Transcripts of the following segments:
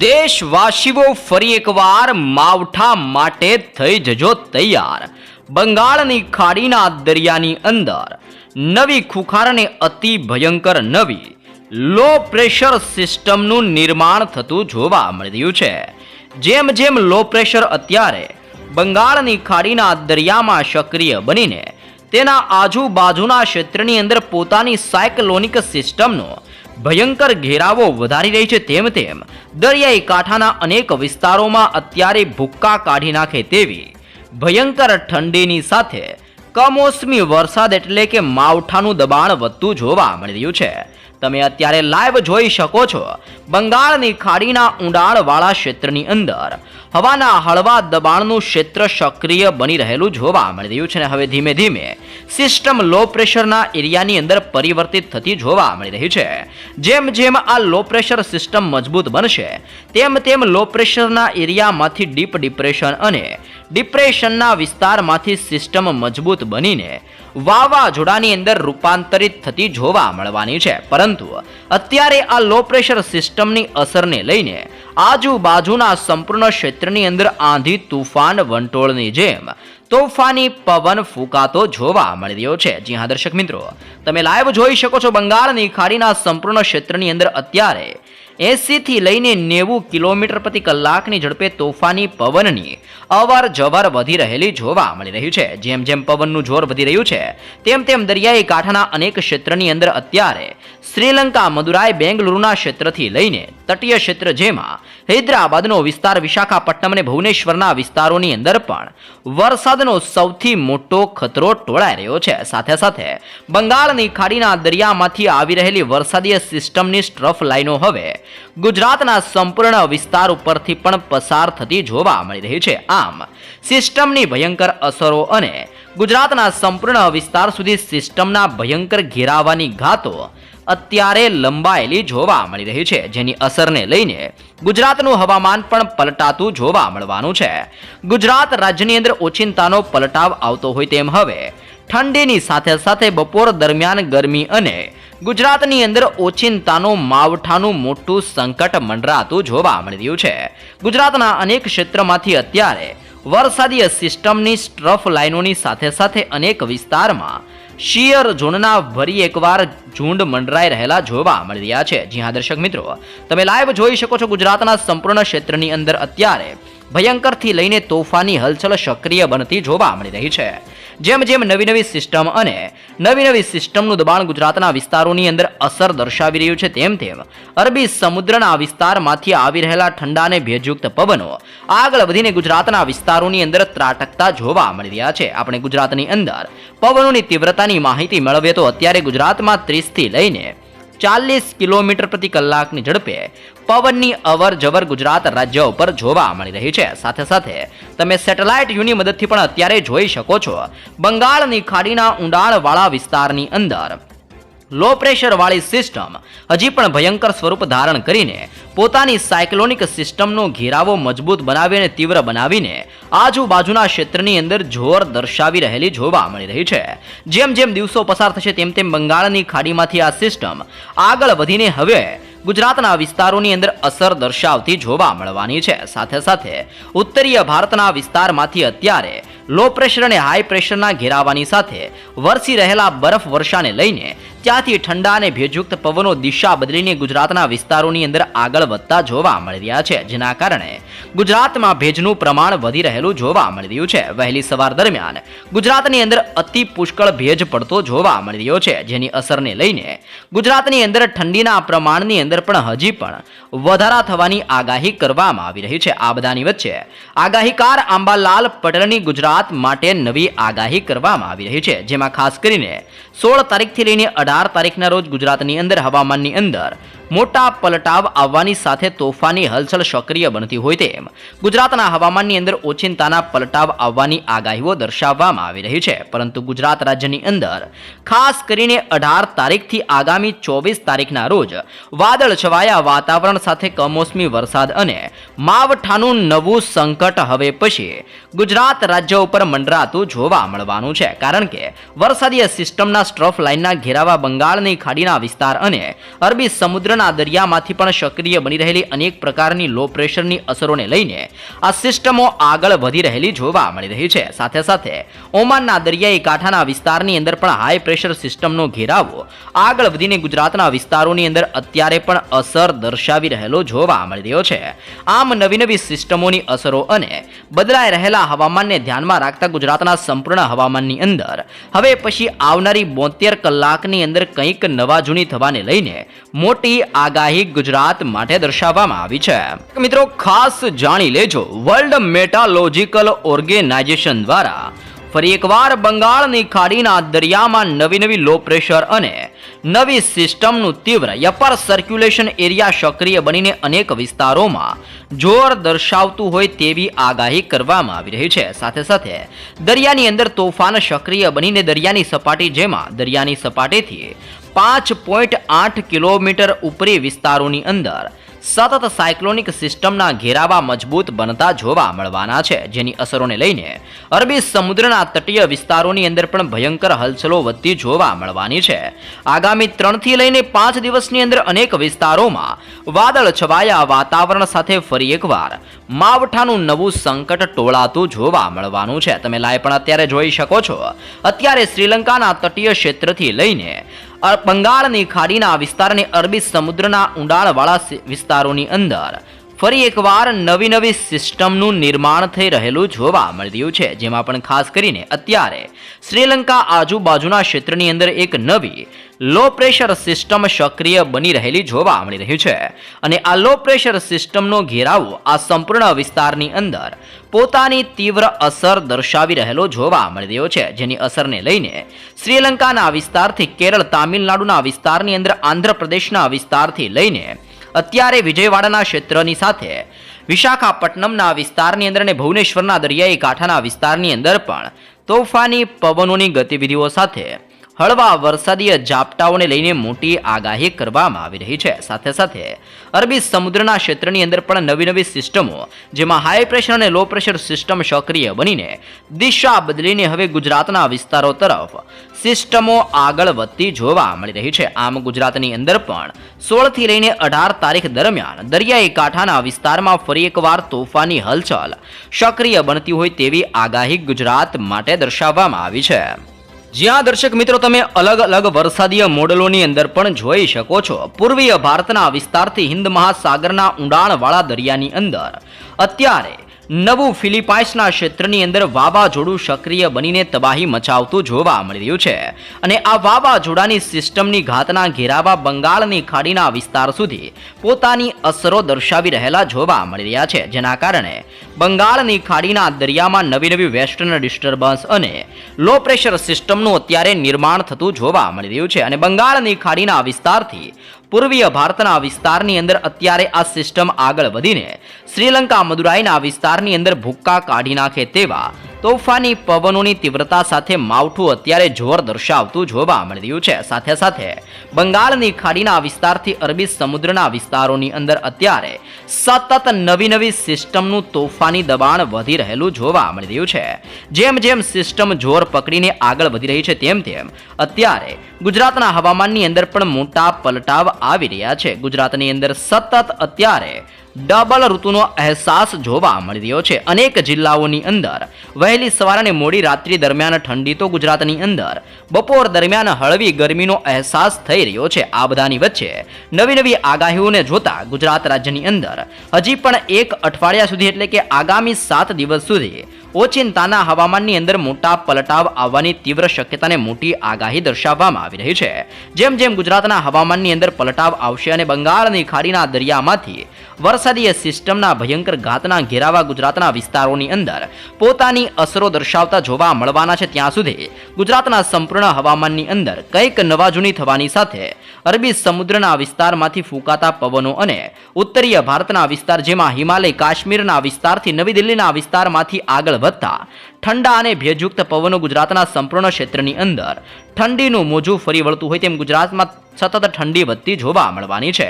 દેશવાસીઓ ફરી એકવાર માવઠા માટે થઈ જજો તૈયાર. બંગાળની ખાડીના દરિયાની અંદર નવી ખુખારને અતિ ભયંકર નવી લો પ્રેશર સિસ્ટમનું નિર્માણ થતું જોવા મળી રહ્યું છે. જેમ જેમ લો પ્રેશર અત્યારે બંગાળની ખાડીના દરિયામાં સક્રિય બનીને તેના આજુબાજુના ક્ષેત્રની અંદર પોતાની સાયક્લોનિક સિસ્ટમનો ભયંકર ઘેરાવો વધારી રહી છે તેમ તેમ. દરિયાઈ કાંઠાના અનેક વિસ્તારોમાં અત્યારે ભૂક્કા કાઢી નાખે તેવી ભયંકર ઠંડીની સાથે કમોસમી વરસાદ એટલે કે માવઠાનું દબાણ વધતું જોવા મળી રહ્યું છે. તમે અત્યારે લાઈવ જોઈ શકો છો બંગાળની ખાડીના ઊંડાણવાળા ક્ષેત્રની અંદર હવાના હળવા દબાણનું ક્ષેત્ર સક્રિય બની રહેલું જોવા મળી રહ્યું છે અને હવે ધીમે ધીમે સિસ્ટમ લો પ્રેશરના એરિયાની અંદર પરિવર્તિત થતી જોવા મળી રહી છે. જેમ જેમ આ લો પ્રેશર સિસ્ટમ મજબૂત બનશે, તેમ તેમ લો પ્રેશરના એરિયામાંથી ડીપ ડિપ્રેશન અને ડિપ્રેશનના વિસ્તારમાંથી સિસ્ટમ મજબૂત બનીને વાવાઝોડાની અંદર રૂપાંતરિત થતી જોવા મળવાની છે. પરંતુ અત્યારે આ લો પ્રેશર સિસ્ટમની અસરને લઈને આજુબાજુના સંપૂર્ણ ક્ષેત્રની અંદર આંધી તુફાન વંટોળની જેમ તોફાની પવન ફૂંકાતો જોવા મળી રહ્યો છે. જી હા, દર્શક મિત્રો, તમે લાઈવ જોઈ શકો છો બંગાળની ખાડીના સંપૂર્ણ ક્ષેત્રની અંદર અત્યારે એંસીથી લઈને નેવું કિલોમીટર પ્રતિ કલાકની ઝડપે તોફાની પવનની અવાર જવાર વધી રહેલી જોવા મળી રહ્યું છે. જેમ જેમ પવનનું જોર વધી રહ્યું છે, તેમ તેમ દરિયાઈ કાંઠાના અનેક ક્ષેત્રની અંદર અત્યારે શ્રીલંકા, મદુરાઈ, બેંગલુરુના ક્ષેત્રથી લઈને તટીય ક્ષેત્ર જેમાં હૈદરાબાદનો વિસ્તાર, વિશાખાપટ્ટનમ અને ભુવનેશ્વરના વિસ્તારોની અંદર પણ વરસાદનો સૌથી મોટો ખતરો ટોળાઈ રહ્યો છે. સાથે સાથે બંગાળની ખાડીના દરિયામાંથી આવી રહેલી વરસાદીય સિસ્ટમની સ્ટ્રફ લાઇનો હવે ગુજરાતના સંપૂર્ણ વિસ્તાર ઉપરથી પણ પસાર થતી જોવા મળી રહી છે. આમ, સિસ્ટમની ભયંકર અસરો અને ગુજરાતના સંપૂર્ણ વિસ્તાર સુધી સિસ્ટમના ભયંકર ઘેરાવાની ઘાતો અત્યારે લંબાયેલી જોવા મળી રહી છે. જેની અસરને લઈને ગુજરાતનું હવામાન પણ પલટાતું જોવા મળવાનું છે. ગુજરાત રાજ્યની અંદર ઓચિંતાનો પલટાવ આવતો હોય તેમ હવે ઠંડીની સાથે સાથે બપોર દરમિયાન ગરમી અને ગુજરાતની અંદર ઓચિંતાનું, માવઠાનું, મોટું સંકટ મંડરાતું જોવા મળી રહ્યું છે. ગુજરાતના અનેક ક્ષેત્રમાંથી અત્યારે વરસાદીય સિસ્ટમની સ્ટ્રફ લાઇનોની સાથે સાથે અનેક વિસ્તારમાં શિયર ઝોનના ફરી એકવાર ઝુંડ મંડરાઈ રહેલા જોવા મળી રહ્યા છે. જી હા, દર્શક મિત્રો, તમે લાઈવ જોઈ શકો છો ગુજરાતના સંપૂર્ણ ક્ષેત્રની અંદર અત્યારે ભયંકરથી લઈને તોફાની હલચલ સક્રિય બનતી જોવા મળી રહી છે. જેમ જેમ નવી નવી સિસ્ટમ અને નવી નવી સિસ્ટમનું દબાણ ગુજરાતના વિસ્તારોની અંદર અસર દર્શાવી રહ્યું છે, તેમ તેમ અરબી સમુદ્રના વિસ્તારમાંથી આવી રહેલા ઠંડા અને ભેજયુક્ત પવનો આગળ વધીને ગુજરાતના વિસ્તારોની અંદર ત્રાટકતા જોવા મળી રહ્યા છે. આપણે ગુજરાતની અંદર પવનોની તીવ્રતાની માહિતી મેળવીએ તો અત્યારે ગુજરાતમાં ત્રીસથી લઈને ચાલીસ કિલોમીટર પ્રતિ કલાકની ઝડપે પવનની અવર જવર ગુજરાત રાજ્ય ઉપર જોવા મળી રહી છે. સાથે સાથે તમે સેટેલાઇટ યુની મદદથી પણ અત્યારે જોઈ શકો છો. બંગાળની ખાડીના ઊંડાણવાળા વિસ્તારની અંદર લો પ્રેશર વાળી સિસ્ટમ હજી પણ ભયંકર સ્વરૂપ ધારણ કરીને પોતાની સાયક્લોનિક સિસ્ટમનો ઘેરાવો મજબૂત બનાવી અને તીવ્ર બનાવીને આજુબાજુના ક્ષેત્રની અંદર જોર દર્શાવી રહેલી જોવા મળી રહી છે. જેમ જેમ દિવસો પસાર થશે તેમ તેમ બંગાળની ખાડીમાંથી આ સિસ્ટમ આગળ વધીને હવે ગુજરાતના વિસ્તારોની અંદર અસર દર્શાવતી જોવા મળવાની છે. સાથે સાથે ઉત્તરીય ભારતના વિસ્તારમાંથી અત્યારે લો પ્રેશર અને હાઈ પ્રેશરના ઘેરાવાની સાથે વરસી રહેલા બરફ વર્ષાને લઈને ત્યાંથી ઠંડા અને ભેજયુક્ત પવનો દિશા બદલીને ગુજરાતના વિસ્તારોની અંદર આગળ વધતા જોવા મળી રહ્યા છે, જેના કારણે ગુજરાતમાં ભેજનું પ્રમાણ વધી રહેલું જોવા મળી રહ્યું છે. વહેલી સવાર દરમિયાન ગુજરાતની અંદર અતિ પુષ્કળ ભેજ પડતો જોવા મળી રહ્યો છે, જેની અસરને લઈને ગુજરાતની અંદર ઠંડીના પ્રમાણની અંદર પણ હજી પણ વધારા થવાની આગાહી કરવામાં આવી રહી છે. આ બધાની વચ્ચે આગાહીકાર આંબાલાલ પટેલની ગુજરાત માટે નવી આગાહી કરવામાં આવી રહી છે, જેમાં ખાસ કરીને સોળ તારીખથી લઈને અઢાર તારીખના રોજ ગુજરાતની અંદર હવામાનની અંદર. મોટા પલટાવ આવવાની સાથે તોફાની હલચલ સક્રિય બનતી હોય તેમ ગુજરાતના હવામાનની અંદર ઓચિંતાના પલટાવ આવવાની આગાહીઓ દર્શાવવામાં આવી રહી છે. પરંતુ ગુજરાત રાજ્યની અંદર ખાસ કરીને અઢાર તારીખથી આગામી ચોવીસ તારીખના રોજ વાદળ છવાયા વાતાવરણ સાથે કમોસમી વરસાદ અને માવઠાનું નવું સંકટ હવે પછી ગુજરાત રાજ્ય ઉપર મંડરાતું જોવા મળવાનું છે. કારણ કે વરસાદીય સિસ્ટમના સ્ટ્રફ લાઇનના ઘેરાવા બંગાળની ખાડીના વિસ્તાર અને અરબી સમુદ્રના સમુદ્રના દરિયામાંથી પણ સક્રિય બની રહેલી અનેક પ્રકારની લો પ્રેશરની અસરોને લઈને આ સિસ્ટમો આગળ વધી રહેલી જોવા મળી રહી છે. સાથે સાથે ઓમાનના દરિયાઈ કાંઠાના વિસ્તારની અંદર પણ હાઈ પ્રેશર સિસ્ટમનો ઘેરાવો આગળ વધીને ગુજરાતના વિસ્તારોની અંદર અત્યારે પણ અસર દર્શાવી રહેલો જોવા મળી રહ્યો છે. આમ નવી નવી સિસ્ટમોની અસરો અને બદલાઈ રહેલા હવામાનને ધ્યાનમાં રાખતા ગુજરાતના સંપૂર્ણ હવામાનની અંદર હવે પછી આવનારી બોતેર કલાકની અંદર કંઈક નવા જૂની થવાને લઈને મોટી આગાહી ગુજરાત માટે દર્શાવવામાં આવી છે. મિત્રો, ખાસ જાણી લેજો વર્લ્ડ મેટાલોજિકલ ઓર્ગેનાઇઝેશન દ્વારા ફરી એકવાર બંગાળની ખાડીના દરિયામાં નવી નવી લો પ્રેશર અને નવી સિસ્ટમનું તીવ્ર યપાર સર્ક્યુલેશન એરિયા સક્રિય બનીને અનેક વિસ્તારોમાં જોર દર્શાવતું હોય તેવી આગાહી કરવામાં આવી રહી છે. સાથે સાથે દરિયાની અંદર તોફાન સક્રિય બનીને દરિયાની સપાટી જેમાં દરિયાની સપાટીથી પાંચ પોઈન્ટ આઠ કિલોમીટર ઉપરી વિસ્તારોની અંદર સતત સાયક્લોનિક સિસ્ટમના ઘેરાવા મજબૂત બનતા જોવા મળવાના છે, જેની અસરોને લઈને અરબી સમુદ્રના તટીય વિસ્તારોની અંદર પણ ભયંકર હલચલો વધતી જોવા મળવાની છે. આગામી ત્રણથી લઈને પાંચ દિવસની અંદર અનેક વિસ્તારોમાં વાદળ છવાયા વાતાવરણ સાથે ફરી એકવાર માવઠાનું નવું સંકટ ટોળાતું જોવા મળવાનું છે. તમે લાઈવ પણ અત્યારે જોઈ શકો છો. અત્યારે શ્રીલંકાના તટીય ક્ષેત્રથી લઈને બંગાળની ખાડીના વિસ્તાર અને અરબી સમુદ્રના ઊંડાણવાળા વિસ્તારોની અંદર. ફરી એકવાર નવી નવી સિસ્ટમનું નિર્માણ થઈ રહેલું જોવા મળી રહ્યું છે, જેમાં પણ ખાસ કરીને અત્યારે શ્રીલંકા આજુબાજુના ક્ષેત્રની અંદર એક નવી લો પ્રેશર સિસ્ટમ સક્રિય બની રહેલી જોવા મળી રહ્યું છે. અને આ લો પ્રેશર સિસ્ટમનો ઘેરાવો આ સંપૂર્ણ વિસ્તારની અંદર પોતાની તીવ્ર અસર દર્શાવી રહેલો જોવા મળી રહ્યો છે, જેની અસરને લઈને શ્રીલંકાના વિસ્તારથી કેરળ, તામિલનાડુના વિસ્તારની અંદર આંધ્રપ્રદેશના વિસ્તારથી લઈને અત્યારે વિજયવાડાના ક્ષેત્રની સાથે. વિશાખાપટ્ટનમના વિસ્તારની અંદર અને ભુવનેશ્વરના દરિયાઈ કાંઠાના વિસ્તારની અંદર પણ તોફાની પવનોની ગતિવિધિઓ સાથે. હળવા વરસાદીય ઝાપટાઓને લઈને મોટી આગાહી કરવામાં આવી રહી છે. સાથે સાથે અરબી સમુદ્રના ક્ષેત્રની અંદર પણ નવી નવી સિસ્ટમો, જેમાં હાઈ પ્રેશર અને લો પ્રેશર સિસ્ટમ સક્રિય બનીને દિશા બદલીને હવે ગુજરાતના વિસ્તારો તરફ સિસ્ટમો આગળ વધતી જોવા મળી રહી છે. આમ ગુજરાતની અંદર પણ સોળથી લઈને અઢાર તારીખ દરમિયાન દરિયાઈ કાંઠાના વિસ્તારમાં ફરી એકવાર તોફાની હલચલ સક્રિય બનતી હોય તેવી આગાહી ગુજરાત માટે દર્શાવવામાં આવી છે. જ્યાં દર્શક મિત્રો તમે અલગ અલગ વરસાદીય મોડલોની અંદર પણ જોઈ શકો છો. પૂર્વીય ભારતના વિસ્તારથી હિન્દ મહાસાગરના ઊંડાણવાળા દરિયાની અંદર. અત્યારે નવું ફિલિપાઇન્સના ક્ષેત્રની અંદર વાવાઝોડું સક્રિય બનીને તબાહી મચાવતું જોવા મળી રહ્યું છે. અને આ વાવાઝોડાની સિસ્ટમની ઘાતના ઘેરાવા બંગાળની ખાડીના વિસ્તાર સુધી પોતાની અસરો દર્શાવી રહેલા જોવા મળી રહ્યા છે. જેના કારણે બંગાળની ખાડીના દરિયામાં નવી નવી વેસ્ટર્ન ડિસ્ટર્બન્સ અને લો પ્રેશર સિસ્ટમનું અત્યારે નિર્માણ થતું જોવા મળી રહ્યું છે. અને બંગાળની ખાડીના વિસ્તારથી પૂર્વીય ભારતના વિસ્તારની અંદર અત્યારે આ સિસ્ટમ આગળ વધીને શ્રીલંકા મદુરાઈના વિસ્તારની અંદર ભૂક્કા કાઢી નાખે તેવા તોફાની પવનોની તીવ્રતા સાથે માવઠું અત્યારે જોર દર્શાવતું જોવા મળી રહ્યું છે. સાથે સાથે બંગાળની ખાડીના વિસ્તારથી અરબી સમુદ્રના વિસ્તારોની અંદર અત્યારે સતત નવી નવી સિસ્ટમનું તોફાની દબાણ વધી રહેલું જોવા મળી રહ્યું છે. જેમ જેમ સિસ્ટમ જોર પકડીને આગળ વધી રહી છે, તેમ તેમ અત્યારે ગુજરાતના હવામાનની અંદર પણ મોટા પલટાવ આવી રહ્યા છે. ગુજરાતની અંદર સતત અત્યારે ડબલ ઋતુનો અહેસાસ જોવા મળી રહ્યો છે. અનેક જિલ્લાઓની અંદર વહેલી સવાર અને મોડી રાત્રિ દરમિયાન ઠંડી તો ગુજરાતની અંદર. બપોર દરમિયાન હળવી ગરમીનો અહેસાસ થઈ રહ્યો છે. આ બધાની વચ્ચે નવી નવી આગાહીઓને જોતા ગુજરાત રાજ્યની અંદર હજી પણ એક અઠવાડિયા સુધી એટલે કે આગામી સાત દિવસ સુધી ઓચિંતાના હવામાનની અંદર મોટા પલટાવ આવવાની તીવ્ર શક્યતાને મોટી આગાહી દર્શાવવામાં આવી રહી છે. જેમ જેમ ગુજરાતના હવામાનની અંદર પલટાવ આવશે અને બંગાળની ખાડીના દરિયામાંથી વરસાદીય સિસ્ટમના ભયંકર ઘાતના ઘેરાવા ગુજરાતના વિસ્તારોની અંદર પોતાની અસરો દર્શાવતા જોવા મળવાના છે, ત્યાં સુધી ગુજરાતના સંપૂર્ણ હવામાનની અંદર કંઈક નવાજૂની થવાની સાથે અરબી સમુદ્રના વિસ્તારમાંથી ફૂંકાતા પવનો અને ઉત્તરીય ભારતના વિસ્તાર, જેમાં હિમાલય કાશ્મીરના વિસ્તારથી નવી દિલ્હીના વિસ્તારમાંથી આગળ વધતા ઠંડા અને ભેજયુક્ત પવનો ગુજરાતના સંપૂર્ણ ક્ષેત્રની અંદર. ઠંડીનું મોજું ફરી વળતું હોય તેમ ગુજરાતમાં સતત ઠંડી વધતી જોવા મળવાની છે.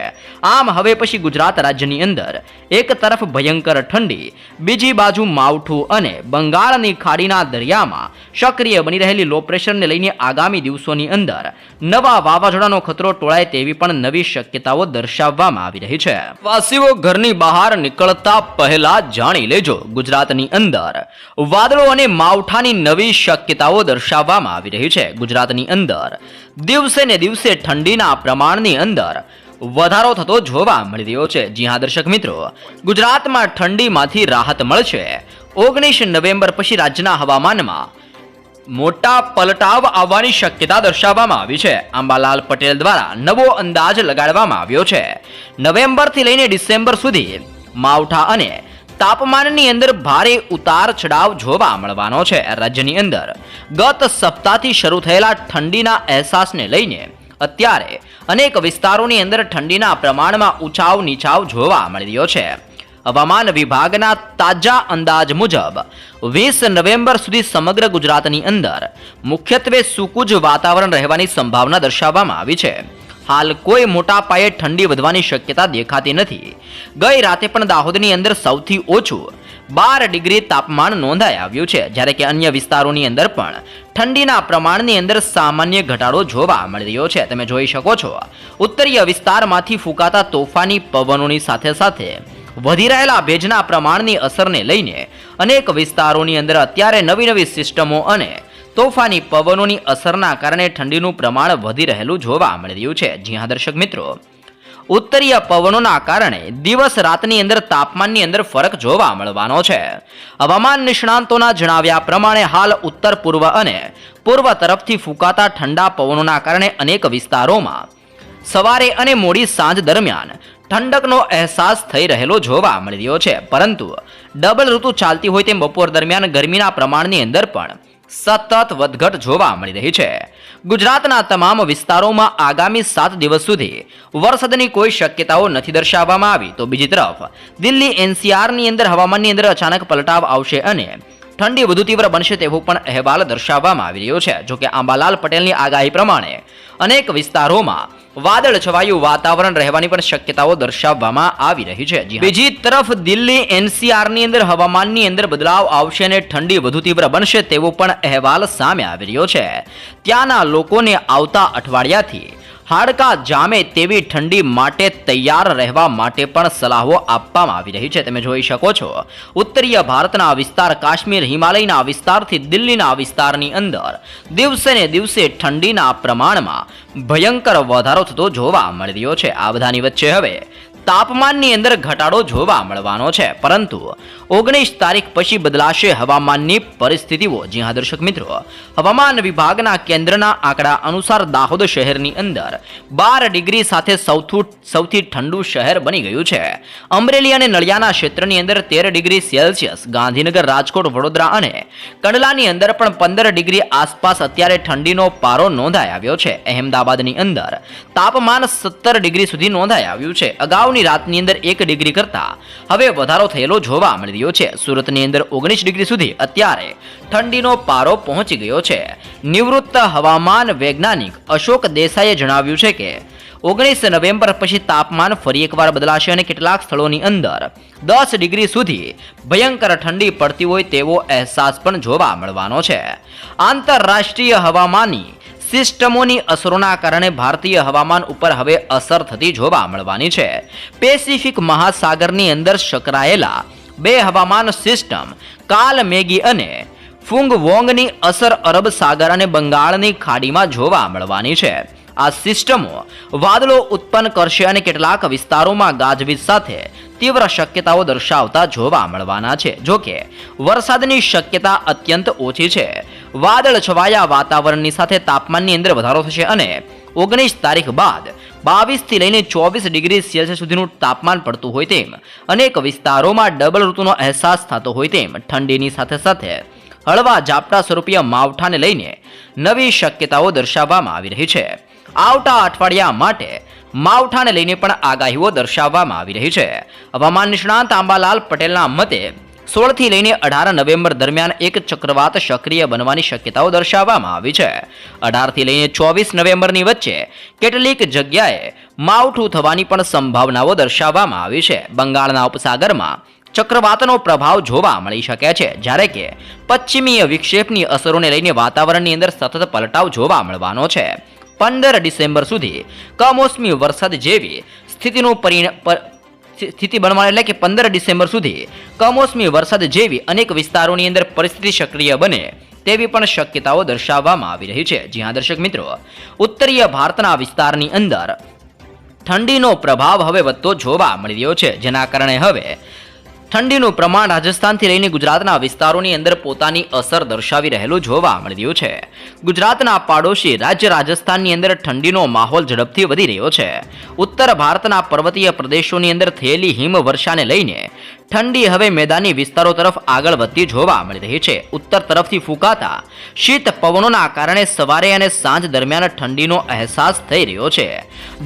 આમ હવે પછી ગુજરાત રાજ્યની અંદર એક તરફ ભયંકર ઠંડી, બીજી બાજુ માવઠું અને બંગાળની ખાડીના દરિયામાં સક્રિય બની રહેલી લો પ્રેશરને લઈને આગામી દિવસોની અંદર નવા વાવાઝોડાનો ખતરો ટોળાય તેવી પણ નવી શક્યતાઓ દર્શાવવામાં આવી રહી છે. વાસીઓ ઘરની બહાર નીકળતા પહેલા જાણી લેજો, ગુજરાતની અંદર વાદળો અને માવઠાની નવી શક્યતાઓ દર્શાવવામાં આવી રહી છે ગુજરાતની અંદર. દિવસે ને દિવસે ઠંડીના પ્રમાણની અંદર વધારો થતો જોવા મળી રહ્યો છે. જી હા, દર્શક મિત્રો, ગુજરાતમાં ઠંડીમાંથી રાહત મળશે. ઓગણીસ નવેમ્બર પછી રાજ્યના હવામાનમાં મોટા પલટાવ આવવાની શક્યતા દર્શાવવામાં આવી છે. આંબાલાલ પટેલ દ્વારા નવો અંદાજ લગાડવામાં આવ્યો છે. નવેમ્બરથી લઈને ડિસેમ્બર સુધી માવઠા અને તાપમાનની અંદર ભારે ઉતાર ચડાવ જોવા મળવાનો છે રાજ્યની અંદર. ગત સપ્તાહથી શરૂ થયેલા ઠંડીના અહેસાસને લઈને અત્યારે અનેક વિસ્તારોની અંદર ઠંડીના પ્રમાણમાં ઉછાવ નીચાવ જોવા મળી રહ્યો છે. હવામાન વિભાગના તાજા અંદાજ મુજબ, વીસ નવેમ્બર સુધી સમગ્ર ગુજરાતની અંદર મુખ્યત્વે સુકુજ વાતાવરણ રહેવાની સંભાવના દર્શાવવામાં આવી છે. હાલ કોઈ મોટા પાયે ઠંડી વધવાની શક્યતા દેખાતી નથી. ગઈ રાતે પણ દાહોદની અંદર સૌથી ઓછું બાર ડિગ્રી તાપમાન નોંધાઈ આવ્યું છે, જ્યારે કે અન્ય વિસ્તારોની અંદર પણ ઠંડીના પ્રમાણની અંદર સામાન્ય ઘટાડો જોવા મળી રહ્યો છે. તમે જોઈ શકો છો, ઉત્તરીય વિસ્તારમાંથી ફૂંકાતા તોફાની પવનોની સાથે સાથે વધી રહેલા ભેજના પ્રમાણની અસરને લઈને અનેક વિસ્તારોની અંદર અત્યારે નવી નવી સિસ્ટમો અને તોફાની પવનોની અસરના કારણે ઠંડીનું પ્રમાણ વધી રહેલું જોવા મળી રહ્યું છે. જી હા, દર્શક મિત્રો. ઉત્તરીય પવનોના કારણે દિવસ રાતની અંદર તાપમાનની અંદર ફરક જોવા મળવાનો છે. હવામાન નિષ્ણાંતોના જણાવ્યા પ્રમાણે હાલ ઉત્તર પૂર્વ અને પૂર્વ તરફથી ફૂંકાતા ઠંડા પવનોના કારણે અનેક વિસ્તારોમાં સવારે અને મોડી સાંજ દરમિયાન ઠંડકનો અહેસાસ થઈ રહેલો જોવા મળી રહ્યો છે. પરંતુ ડબલ ઋતુ ચાલતી હોય તેમ બપોર દરમિયાન ગરમીના પ્રમાણની અંદર પણ સતત વધઘટ જોવા મળી રહી છે. ગુજરાતના તમામ વિસ્તારોમાં આગામી સાત દિવસ સુધી વરસાદની કોઈ શક્યતાઓ નથી દર્શાવવામાં આવી. તો બીજી તરફ દિલ્હી એનસીઆરની અંદર હવામાનની અંદર અચાનક પલટાવ આવશે અને ઠંડી વધુ તીવ્ર બનશે તેવો પણ અહેવાલ દર્શાવવામાં આવી રહ્યો છે, જોકે આંબાલાલ પટેલની આગાહી પ્રમાણે અનેક વિસ્તારોમાં વાદળ છવાયું વાતાવરણ રહેવાની પણ શક્યતાઓ દર્શાવવામાં આવી રહી છે. બીજી તરફ દિલ્હી એનસીઆરની અંદર હવામાનની અંદર બદલાવ આવશે અને ઠંડી વધુ તીવ્ર બનશે તેવો પણ અહેવાલ સામે આવી રહ્યો છે. ત્યાંના લોકોને આવતા અઠવાડિયાથી હાડકા જામે તેવી ઠંડી માટે તૈયાર રહેવા માટે પણ સલાહો આપવામાં આવી રહી છે. તમે જોઈ શકો છો. ઉત્તરીય ભારતના વિસ્તાર, કાશ્મીર, હિમાલયના વિસ્તારથી દિલ્હીના વિસ્તારની અંદર દિવસે ને દિવસે ઠંડીના પ્રમાણમાં ભયંકર વધારો થતો જોવા મળી રહ્યો છે. આ બધાની વચ્ચે હવે તાપમાનની અંદર ઘટાડો જોવા મળવાનો છે. પરંતુ ઓગણીસ તારીખ પછી બદલાશે હવામાનની પરિસ્થિતિઓ. જી હા, દર્શક મિત્રો. હવામાન વિભાગના કેન્દ્રના આંકડા અનુસાર દાહોદ શહેરની અંદર બાર ડિગ્રી સાથે સૌથી સૌથી ઠંડુ શહેર બની ગયું છે. અમરેલી અને નળિયાના ક્ષેત્રની અંદર તેર ડિગ્રી સેલ્સિયસ, ગાંધીનગર, રાજકોટ, વડોદરા અને કંડલાની અંદર પણ પંદર ડિગ્રી આસપાસ અત્યારે ઠંડીનો પારો નોંધાઈ આવ્યો છે. અહેમદાબાદની અંદર તાપમાન સત્તર ડિગ્રી સુધી નોંધાઈ આવ્યું છે. અગાઉની રાતની અંદર એક ડિગ્રી કરતા હવે વધારો થયેલો જોવા મળી રહ્યો છે. સુરતની અંદર ઓગણીસ ડિગ્રી સુધી અત્યારે ઠંડીનો પારો પહોંચી ગયો છે. નિવૃત્ત હવામાન વૈજ્ઞાનિક અશોક દેસાઈએ જણાવ્યું છે કે, ઓગણીસ નવેમ્બર પછી તાપમાન ફરી એકવાર બદલાશે અને કેટલાક સ્થળોની અંદર દસ ડિગ્રી સુધી ભયંકર ઠંડી પડતી હોય તેવો અહેસાસ પણ જોવા મળવાનો છે. આંતરરાષ્ટ્રીય હવામાની સિસ્ટમોની અસરોના કારણે ભારતીય હવામાન ઉપર હવે અસર થતી જોવા મળવાની છે. પેસિફિક મહાસાગરની અંદર સંકળાયેલા બે હવામાન સિસ્ટમ, કાલ મેગી અને ફુંગ વોંગની અસર અરબ સાગર અને બંગાળની ખાડીમાં જોવા મળવાની છે. આ સિસ્ટમો વાદળો ઉત્પન્ન કરશે અને કેટલાક વિસ્તારોમાં ગાજવીજ સાથે તીવ્ર શક્યતાઓ દર્શાવતા જોવા મળવાના છે. જોકે વરસાદની શક્યતા અત્યંત ઓછી છે. વાદળ છવાયા વાતાવરણની સાથે તાપમાનની અંદર વધારો થશે અને ઓગણીસ તારીખ બાદ બાવીસથી લઈને ચોવીસ ડિગ્રી સેલ્સિયસ સુધીનું તાપમાન પડતું હોય તેમ, અનેક વિસ્તારોમાં ડબલ ઋતુનો અહેસાસ થતો હોય તેમ, ઠંડીની સાથે સાથે હળવા ઝાપટા સ્વરૂપીય માવઠાને લઈને નવી શક્યતાઓ દર્શાવવામાં આવી રહી છે. આવતા અઠવાડિયા માટે માવઠાને લઈને પણ આગાહીઓ દર્શાવવામાં આવી રહી છે. હવામાન નિષ્ણાંત આંબાલાલ પટેલના મતે સોળથી લઈને અઢાર નવેમ્બર દરમિયાન એક ચક્રવાત સક્રિય બનવાની શક્યતાઓ દર્શાવવામાં આવી છે. અઢારથી લઈને ચોવીસ નવેમ્બરની વચ્ચે કેટલીક જગ્યાએ માવઠું થવાની પણ સંભાવનાઓ દર્શાવવામાં આવી છે. બંગાળના ઉપસાગરમાં ચક્રવાતનો પ્રભાવ જોવા મળી શકે છે, જ્યારે કે પશ્ચિમીય વિક્ષેપની અસરોને લઈને વાતાવરણની અંદર સતત પલટાવ જોવા મળવાનો છે. પંદર ડિસેમ્બર સુધી કમોસમી વરસાદ જેવી સ્થિતિનું પરિણામ પર- સ્થિતિ બનવાની એટલે કે પંદર ડિસેમ્બર સુધી કમોસમી વરસાદ જેવી અનેક વિસ્તારોની અંદર પરિસ્થિતિ સક્રિય બને તેવી પણ શક્યતાઓ દર્શાવવામાં આવી રહી છે. જી હા, દર્શક મિત્રો, ઉત્તરીય ભારતના વિસ્તારની અંદર ઠંડીનો પ્રભાવ હવે વધતો જોવા મળી રહ્યો છે. જેના કારણે હવે ઠંડીનું પ્રમાણ રાજસ્થાનથી લઈને ગુજરાતના વિસ્તારોની અંદર પોતાની અસર દર્શાવી રહેલું જોવા મળી રહ્યું છે. ગુજરાતના પાડોશી રાજ્ય રાજસ્થાનની અંદર ઠંડીનો માહોલ ઝડપથી વધી રહ્યો છે. ઉત્તર ભારતના પર્વતીય પ્રદેશોની અંદર થયેલી હિમવર્ષાને લઈને ઠંડી હવે મેદાની વિસ્તારો તરફ આગળ વધતી જોવા મળી રહી છે. ઉત્તર તરફથી ફૂંકાતા શીત પવનોના કારણે સવારે અને સાંજ દરમિયાન ઠંડીનો અહેસાસ થઈ રહ્યો છે.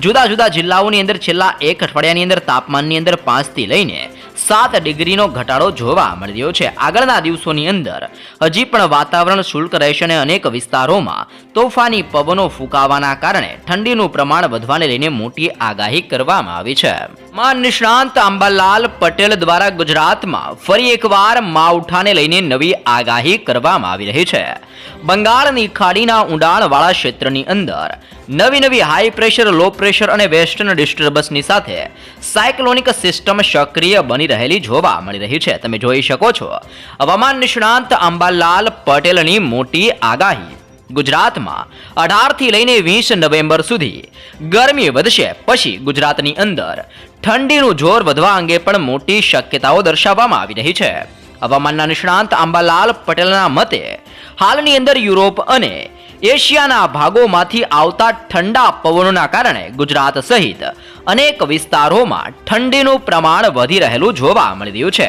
જુદા જુદા જિલ્લાઓની અંદર છેલ્લા એક અઠવાડિયાની અંદર તાપમાનની અંદર પાંચથી લઈને સાત ડિગ્રીનો ઘટાડો જોવા મળ્યો છે. આગળના દિવસોની અંદર હજી પણ વાતાવરણ શુલ્ક રહેશે અને અનેક વિસ્તારોમાં તોફાની પવનો ફૂંકાવાના કારણે ઠંડીનું પ્રમાણ વધવાને લઈને મોટી આગાહી કરવામાં આવી છે. માં નિષ્ણાંત આંબાલાલ પટેલ દ્વારા ગુજરાતમાં ફરી એકવાર માવઠાને લઈને નવી આગાહી કરવામાં આવી રહી છે. બંગાળની ખાડીના ઊંડાણવાળા ક્ષેત્રની અંદર નવી નવી હાઈ પ્રેશર લો પ્રેશર અને વેસ્ટર્ન ડિસ્ટર્બન્સની સાથે સાયક્લોનિક સિસ્ટમ સક્રિય બની રહેલી જોવા મળી રહી છે. તમે જોઈ શકો છો. હવામાન નિષ્ણાંત આંબાલાલ પટેલની મોટી આગાહી ગુજરાતમાં અઢારથી લઈને વીસ નવેમ્બર સુધી ગરમી વધશે. પછી ગુજરાતની અંદર ઠંડીનું જોર વધવા અંગે પણ મોટી શક્યતાઓ દર્શાવવામાં આવી રહી છે. હવામાનના નિષ્ણાંત આંબાલાલ પટેલના મતે, હાલની અંદર યુરોપ અને એશિયાના ભાગોમાંથી આવતા ઠંડા પવનોના કારણે ગુજરાત સહિત અનેક વિસ્તારોમાં ઠંડીનું પ્રમાણ વધી રહેલું જોવા મળી રહ્યું છે.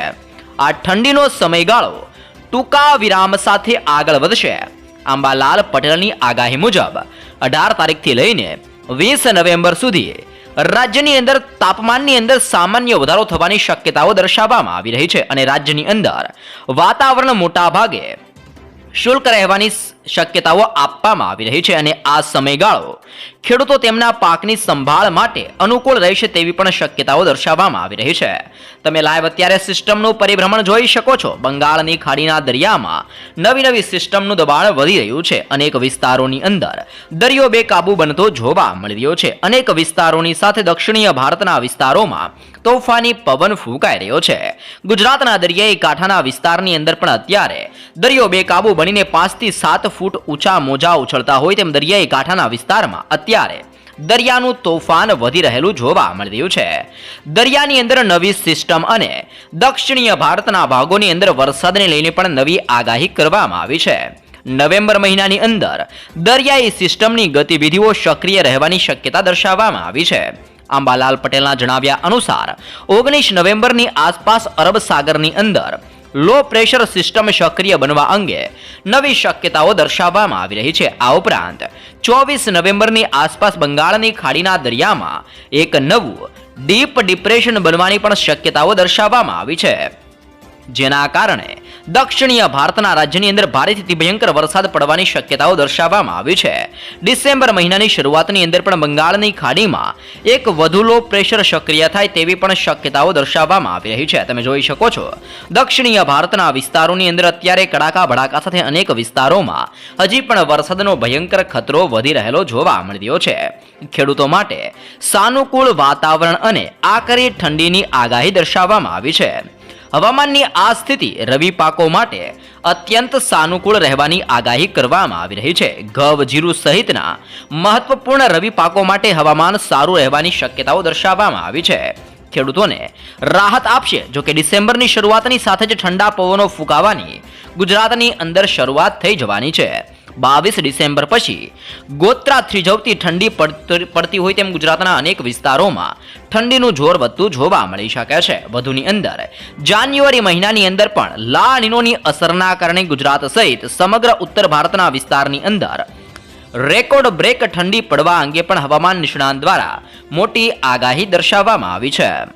આ ઠંડીનો સમયગાળો ટૂંકા વિરામ સાથે આગળ વધશે. આંબાલાલ પટેલની આગાહી મુજબ અઢાર તારીખથી લઈને વીસ નવેમ્બર સુધી રાજ્યની અંદર તાપમાનની અંદર સામાન્ય વધારો થવાની શક્યતાઓ દર્શાવવામાં આવી રહી છે અને રાજ્યની અંદર વાતાવરણ મોટા ભાગે શુલ્ક રહેવાની શક્યતાઓ આપવામાં આવી રહી છે અને આ સમયગાળો ખેડૂતો તેમના પાકની સંભાળ માટે અનુકૂળ રહેશે તેવી પણ શક્યતાઓ દર્શાવવામાં આવી રહી છે. તમે લાઈવ અત્યારે સિસ્ટમનું પરિભ્રમણ જોઈ શકો છો. બંગાળની ખાડીના દરિયામાં નવી નવી સિસ્ટમનું દબાણ વધી રહ્યું છે. અનેક વિસ્તારોની અંદર દરિયો બેકાબુ બનતો જોવા મળી રહ્યો છે. અનેક વિસ્તારોની સાથે દક્ષિણીય ભારતના વિસ્તારોમાં તોફાની પવન ફૂંકાઈ રહ્યો છે. ગુજરાતના દરિયાઈ કાંઠાના વિસ્તારની અંદર પણ અત્યારે દરિયો બેકાબુ બનીને પાંચથી સાત ફૂટ ઊંચા મોજા ઉછળતા હોય તેમ દરિયાઈ કાંઠાના વિસ્તારમાં અત્યારે દરિયાનું તોફાન વધી રહેલું જોવા મળી રહ્યું છે. દરિયાની અંદર નવી સિસ્ટમ અને દક્ષિણીય ભારતના ભાગોની અંદર વરસાદને લઈને પણ નવી આગાહી કરવામાં આવી છે. નવેમ્બર મહિનાની અંદર દરિયાઈ સિસ્ટમની ગતિવિધિઓ સક્રિય રહેવાની શક્યતા દર્શાવવામાં આવી છે. અંબાલાલ પટેલના જણાવ્યા અનુસાર, ઓગણીસ નવેમ્બરની આસપાસ અરબ સાગરની અંદર લો પ્રેશર સિસ્ટમ સક્રિય બનવા અંગે નવી શક્યતાઓ દર્શાવવામાં આવી રહી છે. આ ઉપરાંત, ચોવીસ નવેમ્બરની આસપાસ બંગાળની ખાડીના દરિયામાં એક નવું ડીપ ડિપ્રેશન બનવાની પણ શક્યતાઓ દર્શાવવામાં આવી છે. જેના કારણે દક્ષિણીય ભારતના રાજ્યની અંદર ભારેથી ભયંકર વરસાદ પડવાની શક્યતાઓ દર્શાવવામાં આવી છે. ડિસેમ્બર મહિનાની શરૂઆતની અંદર પણ બંગાળની ખાડીમાં એક વધુ લો પ્રેશર સક્રિય થાય તેવી પણ શક્યતાઓ દર્શાવવામાં આવી રહી છે. તમે જોઈ શકો છો, દક્ષિણીય ભારતના વિસ્તારોની અંદર અત્યારે કડાકા ભડાકા સાથે અનેક વિસ્તારોમાં હજી પણ વરસાદનો ભયંકર ખતરો વધી રહેલો જોવા મળી રહ્યો છે. ખેડૂતો માટે સાનુકૂળ વાતાવરણ અને આકરી ઠંડીની આગાહી દર્શાવવામાં આવી છે. હવામાનની આ સ્થિતિ રવિ પાકો માટે અત્યંત સાનુકૂળ રહેવાની આગાહી કરવામાં આવી રહી છે. ઘઉં જીરું સહિતના મહત્વપૂર્ણ રવિ પાકો માટે હવામાન સારું રહેવાની શક્યતાઓ દર્શાવવામાં આવી છે. ખેડૂતોને રાહત આપશે, જો કે ડિસેમ્બરની શરૂઆતની સાથે જ ઠંડા પવનો ફૂંકાવાની ગુજરાતની અંદર શરૂઆત થઈ જવાની છે. બાવીસ ડિસેમ્બર પછી ગોત્રા થ્રીજવતી ઠંડી પડતી હોય તેમ ગુજરાતના અનેક વિસ્તારોમાં ઠંડીનું જોર વધતું જોવા મળી શકે છે. વધુની અંદર જાન્યુઆરી મહિનાની અંદર પણ લા નિનોની અસરના કારણે ગુજરાત સહિત સમગ્ર ઉત્તર ભારતના વિસ્તારની અંદર રેકોર્ડ બ્રેક ઠંડી પડવા અંગે પણ હવામાન નિષ્ણાંત દ્વારા મોટી આગાહી દર્શાવવામાં આવી છે.